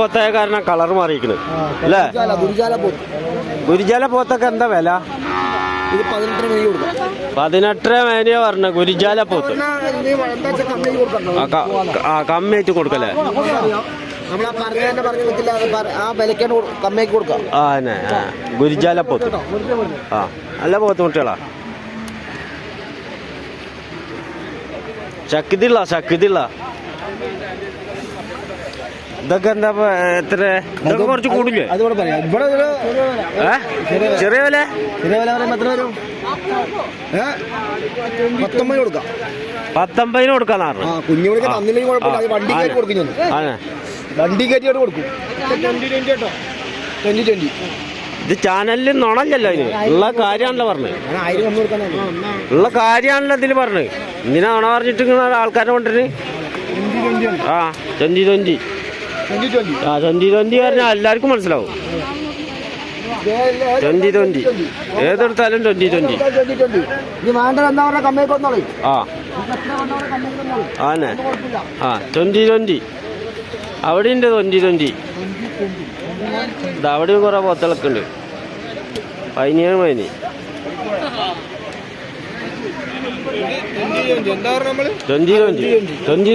പോത്തായ കാരണം കളർ മാറിയിരിക്കുന്നത് അല്ലേ? ഗുരുജാല ഗുരുജാല പോത്ത്. ഗുരുജാല പോത്തൊക്കെ എന്താ വില? പതിനെട്ടര മേനിയ പറഞ്ഞ ഗുരുജാല പോത്ത്. ആ, കമ്മിയായിട്ട് കൊടുക്കല്ലേ? ആ തന്നെ ഗുരുജാല പോത്ത്. ആ നല്ല പോത്ത് മുട്ടികളാ ശക്തിയുള്ള ശക്തിയുള്ള ഇതൊക്കെ എന്താ എത്ര? ഇതൊക്കെ കുറച്ച് കൂടില്ലേ? പറയാം. ഇവിടെ ഒരു ചെറിയ വില? ചെറിയ വില പറയുമ്പോൾ എത്ര വരും? ഏ? പത്തൊമ്പത് കൊടുക്കാം. പത്തൊമ്പതിന് കൊടുക്കാന്ന് ആ പറഞ്ഞു കുഞ്ഞു കൊടുക്കാൻ ആ. തന്നില്ലെങ്കിൽ കുഴപ്പമില്ല. അത് വണ്ടി കയറ്റി കൊടുക്കും ഞാൻ. വണ്ടി കയറ്റിയോട് കൊടുക്കും. Twenty twenty. കേട്ടോ ട്വന്റി ട്വന്റി ഇത് ചാനലിൽ നുണല്ലല്ലോ ഇതിന് ഉള്ള കാര്യമാണല്ലോ പറഞ്ഞത്. ഉള്ള കാര്യമാണല്ലോ ഇതിൽ പറഞ്ഞത്. എന്തിനാ നുണ പറഞ്ഞിട്ട് ഇങ്ങനെ ആൾക്കാരെ കൊണ്ടിട്ട് ആ ട്വന്റി ട്വന്റി. ആ ട്വന്റി ട്വന്റി പറഞ്ഞാൽ എല്ലാവർക്കും മനസ്സിലാവും ട്വന്റി ട്വന്റി ഏതെടുത്താലും ട്വന്റി ട്വന്റി ആ ആന്നെ ആ ട്വന്റി ട്വന്റി അവിടെ ഉണ്ട് ട്വന്റി ട്വന്റി അവിടെ അവിടെയും കുറെ പോത്തളൊക്കെ ഉണ്ട് പതിനേഴ് പതിനി ട്വന്റി ട്വന്റി ട്വന്റി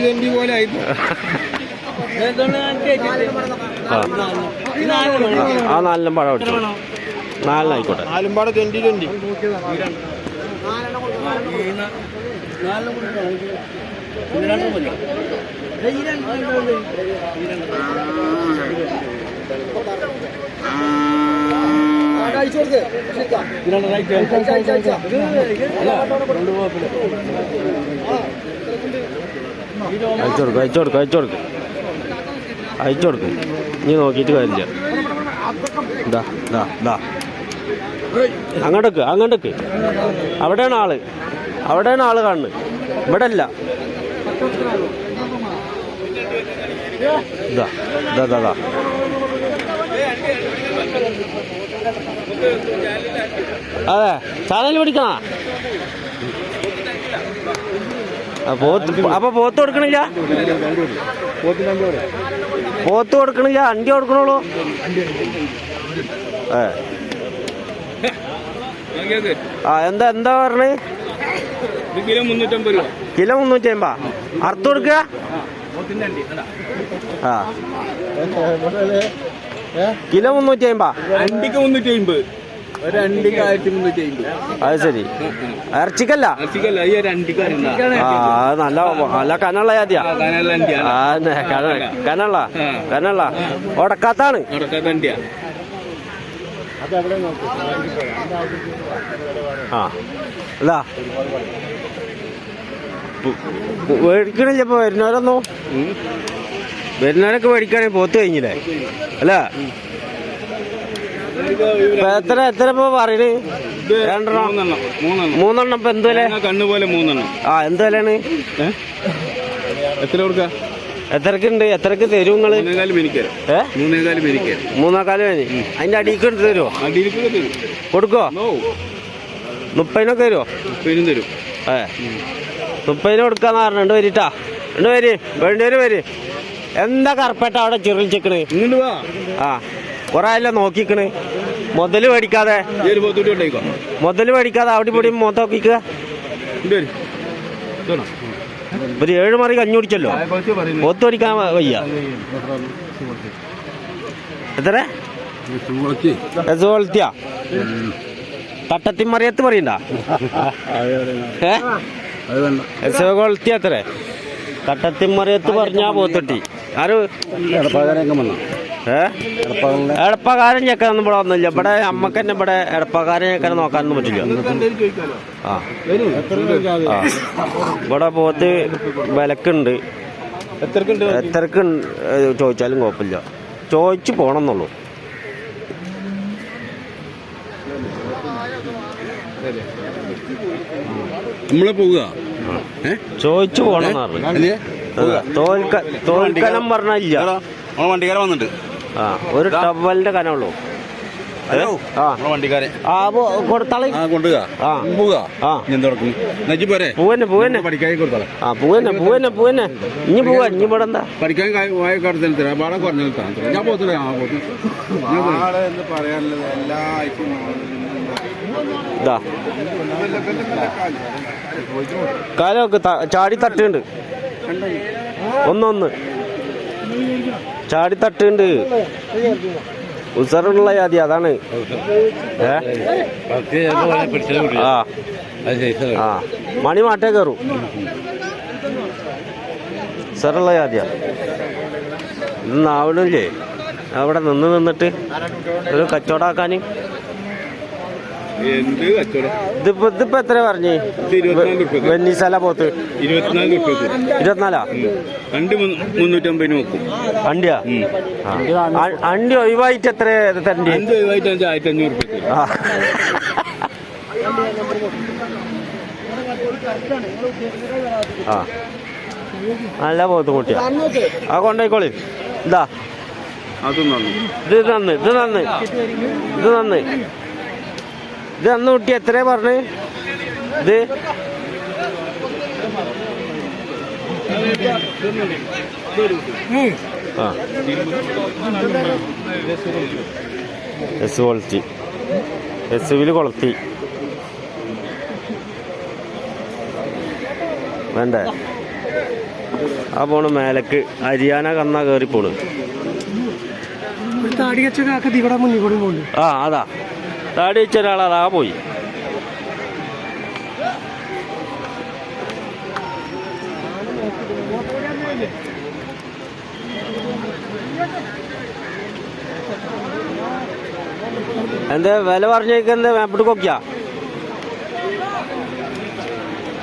ട്വന്റി പോലെ ആയി ആ നാലിനും പഴം അടിച്ചു. നാലിനായിക്കോട്ടെ നാലുംപാടെ ട്വന്റി ട്വന്റി അയച്ചോടുക്കും അയച്ചോടുക്കും അയച്ചു കൊടുക്കും അയച്ചു കൊടുക്കും നീ നോക്കിയിട്ട് കാര്യമില്ല. ഇതാ ഇതാ അങ്ങോട്ടേക്ക് അങ്ങോട്ടേക്ക്. അവിടെയാണ് ആൾ. അവിടെയാണ് ആൾ കാണുന്നത്. ഇവിടെ അല്ല അതെ ചാനൽ പിടിക്കണ? പോത്ത് അപ്പൊ പോത്ത് കൊടുക്കണില്ല? പോത്ത് കൊടുക്കണില്ല അണ്ടി കൊടുക്കണുള്ളൂ. ഏ. ആ എന്താ എന്താ പറഞ്ഞേ? കിലോ മുന്നൂറ്റമ്പത് രൂപ. കിലോ മുന്നൂറ്റി അമ്പ അറുത്ത് കൊടുക്കുക? ആ. കിലോ മുന്നൂറ്റി അമ്പ അണ്ടിക്ക് മുന്നൂറ്റി അമ്പത് അത് ശരി. ഇറച്ചിക്കല്ല? ആ നല്ല നല്ല കനുള്ള ജാതിയാ. കനള കനുള്ള അണ്ടിയാ ആ അല്ല മേടിക്കണില്ല ഇപ്പൊ വരുന്നവരൊന്നും. വരുന്നവരൊക്കെ മേടിക്കണേ പോത്ത് കഴിഞ്ഞില്ലേ? അല്ല. എത്ര എത്ര ഇപ്പൊ രണ്ടെണ്ണം. മൂന്നെണ്ണം. ഇപ്പൊ എന്ത് വില? തേങ്ങ കണ്ണ് പോലെ മൂന്നെണ്ണം. ആ എന്ത് വിലയാണ്? എത്ര കൊടുക്ക? എത്രക്ക് ഉണ്ട് എത്രക്ക് തരും നിങ്ങൾ? മൂന്നേകാൽ അതിന്റെ അടിക്ക് തരുമോ കൊടുക്കോ? മുപ്പതിനൊക്കെ തരുമോ തരും. ഏ. മുപ്പതിന് കൊടുക്കാന്ന് രണ്ട് വരിട്ടാ രണ്ട് പേര് വേണ്ടവര് വര്. എന്താ കറുപ്പേട്ട അവിടെ ചെറിൽ ചിക്കണ്? ആ. കുറെ അല്ല നോക്കിക്കണ്. മുതൽ മേടിക്കാതെ. മുതൽ മേടിക്കാതെ അവിടെ ഇവിടെ മൊത്തോക്കിക്കുക? ഒരു ഏഴ് മറി കഞ്ഞുടിച്ചല്ലോ. പോത്ത് മേടിക്കാൻ വയ്യ. എത്ര. രസോളത്തിയാ തട്ടത്തിമറിയത്ത് പറയണ്ട ഏ അത് വേണ്ട രസോളത്തി എത്ര? തട്ടത്തിമറിയത്ത് പറഞ്ഞാ പോത്തൊട്ടി. ആര്? എടപ്പകാരൻ ചെക്കാനൊന്നും ഇവിടെ വന്നില്ല. ഇവിടെ അമ്മയ്ക്ക് തന്നെ ഇവിടെ എടപ്പകാരൻ ചെക്കനെ നോക്കാനൊന്നും പറ്റില്ല. ആ. ഇവിടെ പോത്ത് വിലക്കുണ്ട്. എത്രക്ക് ചോദിച്ചാലും കുഴപ്പമില്ല. ചോദിച്ചു പോണമെന്നുള്ളൂ നമ്മളെ പോവുക. ചോദിച്ചു പോണെന്ന് പറഞ്ഞു. തോൽക്കനം പറഞ്ഞില്ല വണ്ടിക്കാരൻ വന്നിട്ടുണ്ട് ആ ഒരു ടവലിന്റെ കനമുള്ളൂ കാലൊക്കെ ചാടി തട്ടുണ്ട് ഒന്നൊന്ന്. ചാടി തട്ടുണ്ട് ഉസറുള്ള ജാതി അതാണ്. മണി മാട്ടേ കയറും. ഉസറുള്ള ജാതിയാ. ഇത് നാവണില്ലേ അവിടെ നിന്ന് നിന്നിട്ട് ഒരു കച്ചവടാക്കാൻ എന്ത് കച്ചവടം? ഇതിപ്പോ ഇതിപ്പോ എത്ര പറഞ്ഞേ. വെന്നീസല പോത്ത്. ഇരുപത്തിനാല് ഉറുപ്പ്യക്ക് ഇരുപത്തിനാലാ? രണ്ട് മുന്നൂറ്റമ്പതിന് വെക്കും. അണ്ടിയാ അണ്ടി ഒഴിവായിട്ട് എത്ര തരണ്ടി? ഒഴിവായിട്ട് ആയിരത്തി അഞ്ഞൂറ് ആ. നല്ല പോത്ത് കുട്ടിയാ. ആ കൊണ്ടോയിക്കോളി. ഇതാ. അത് നന്ന്. ഇത് നന്ന്. ഇത് നന്ന്. ഇത് നന്ന്. ഇത് അന്ന് കുട്ടി എത്രയാ പറഞ്ഞ്? ഇത്? എസ് ക്വാളിറ്റി എസ് വിൽ കൊളത്തി വേണ്ടേ? ആ പോണ് മേലക്ക്. ഹരിയാന കന്ന കയറി പോണ്. ആ അതാ. താടി വെച്ച ഒരാൾ അതാ പോയി. എന്താ വില പറഞ്ഞേക്കുന്നത് മേപ്പിട്ട് കൊക്കിയാ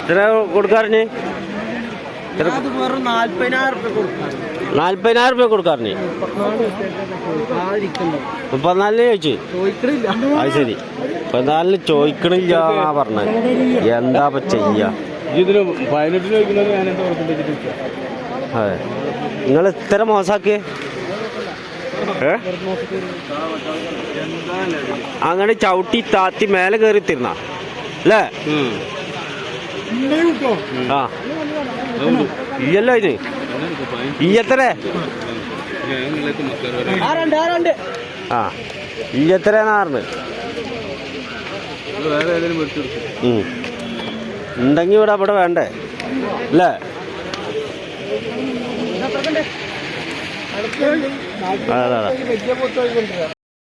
ഇത്ര കൊടുക്കാറിഞ്ഞ് വെറും നാല്പതിനായിരം റുപ്യ കൊടുക്കും നാല്പതിനായിരം രൂപ കൊടുക്കാറിന്. മുപ്പത്തിനാലിന് ചോദിച്ചു. അത് ശരി. മുപ്പത്തിനാലിന് ചോദിക്കണില്ല എന്നാ പറഞ്ഞത്. എന്താ ഇപ്പൊ ചെയ്യാ? അതെ. നിങ്ങൾ ഇത്ര മോശാക്കിയേ ഏ? അങ്ങനെ ചവിട്ടി താത്തി മേലെ കയറി തിരുന്ന അല്ലേ? ആ. ഇല്ലല്ലോ ഇത്. ആരണ്ട് ആ എത്രയാന്നാ പറഞ്ഞത് വേറെ ഏതെങ്കിലും മേടിച്ചു കൊടുക്കും ഉം. ഉണ്ടെങ്കി ഇവിടെ അവിടെ വേണ്ടേ? അല്ലേ? അതെ അതെ.